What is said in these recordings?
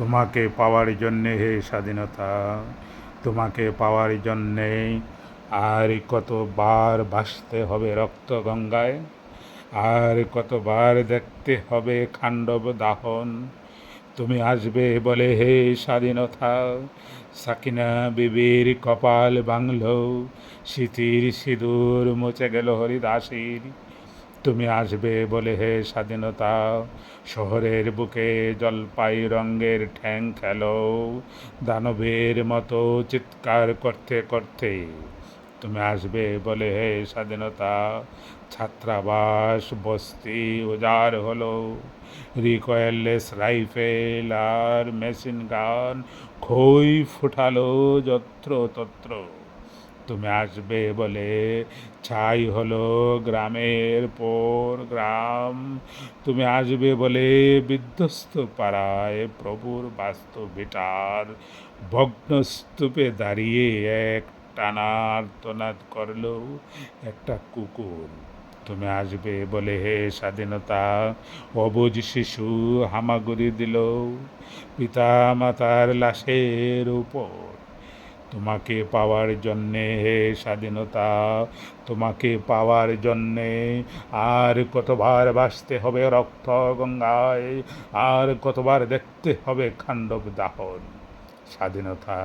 তোমাকে পাওয়ার জন্যে হে স্বাধীনতা, তোমাকে পাওয়ার জন্যে আর কতবার ভাসতে হবে রক্ত গঙ্গায়, আর কতবার দেখতে হবে খাণ্ডব দাহন। তুমি আসবে বলে হে স্বাধীনতা, সাকিনা বিবির কপাল বাংল স্মৃতির সিঁদুর মুছে গেল হরিদাসীর। তুমি আসবে বলে হে স্বাধীনতা, শহরের বুকে জলপাই রঙের ঠ্যাং খেলো, দানবের মতো চিৎকার করতে করতে। তুমি আসবে বলে হে স্বাধীনতা, ছাত্রাবাস, বস্তি উজাড় হলো, রিকয়েললেস রাইফেল আর মেশিন গান খই ফুটালো যত্র তত্র তুমি আসবে বলে ছাই হলো গ্রামের পর গ্রাম। তুমি আসবে বলে বিধ্বস্ত পাড়ায় প্রভুর বাস্তব ভিটার। ভগ্নস্তূপে দাঁড়িয়ে এক টানার তোনাদ করল একটা কুকুর। তুমি আসবে বলে হে স্বাধীনতা, অবুজ শিশু হামাগুড়ি দিল। পিতা মাতার লাশের উপর তোমাকে পাওয়ার জন্যে হে স্বাধীনতা, তোমাকে পাওয়ার জন্যে আর কতবার বাসতে হবে রক্ত গঙ্গায়, আর কতবার দেখতে হবে খাণ্ডব দাহন। স্বাধীনতা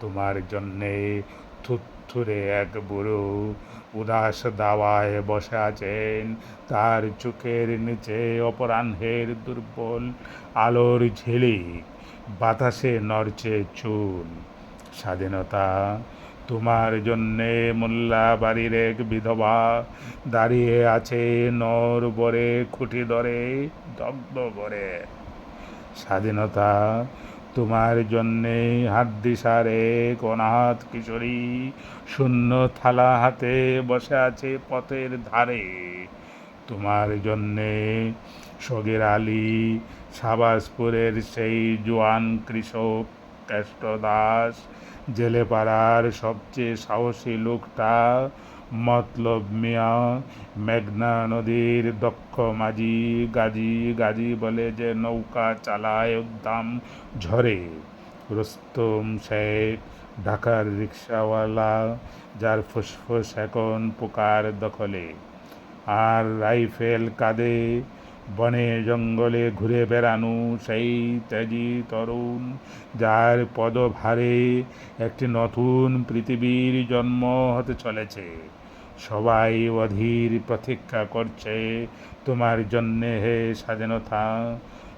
তোমার জন্যে থুথুরে এক বুড়ো উদাস দাওয়ায় বসে আছেন। তার চোখের নিচে অপরাহ্নের দুর্বল আলোর ঝিলিক, বাতাসে নড়ছে চুল স্বাধীনতা। তোমার জন্যে মোল্লা বাড়ির এক বিধবা দাঁড়িয়ে আছে নর বরে, খুঁটি ধরে, দগ্ধ করে স্বাধীনতা, তোমার জন্যে হাড্ডিসার এক অনাথ কিশোরী শূন্য থালা হাতে বসে আছে পথের ধারে। তোমার জন্যে সগের আলী সাবাসপুরের সেই জোয়ান কৃষক কেষ্ট দাস জেলে পাড়ার সবচেয়ে সাহসী লোকটা, মতলব মিয়া, মেঘনা নদীর দক্ষ মাঝি, গাজি গাজি বলে যে নৌকা চালায় উদ্দাম ঝরে। রুস্তম শেখ, ঢাকার রিক্সাওয়ালা, যার ফুসফুস এখন পোকার দখলে। আর রাইফেল কাঁধে বনে জঙ্গলে ঘুরে বেড়ানো সেই ত্যাজি তরুণ, যার পদভারে একটি নতুন পৃথিবীর জন্ম হতে চলেছে। সবাই অধীর প্রতীক্ষা করছে, তোমার জন্যে হে স্বাধীনতা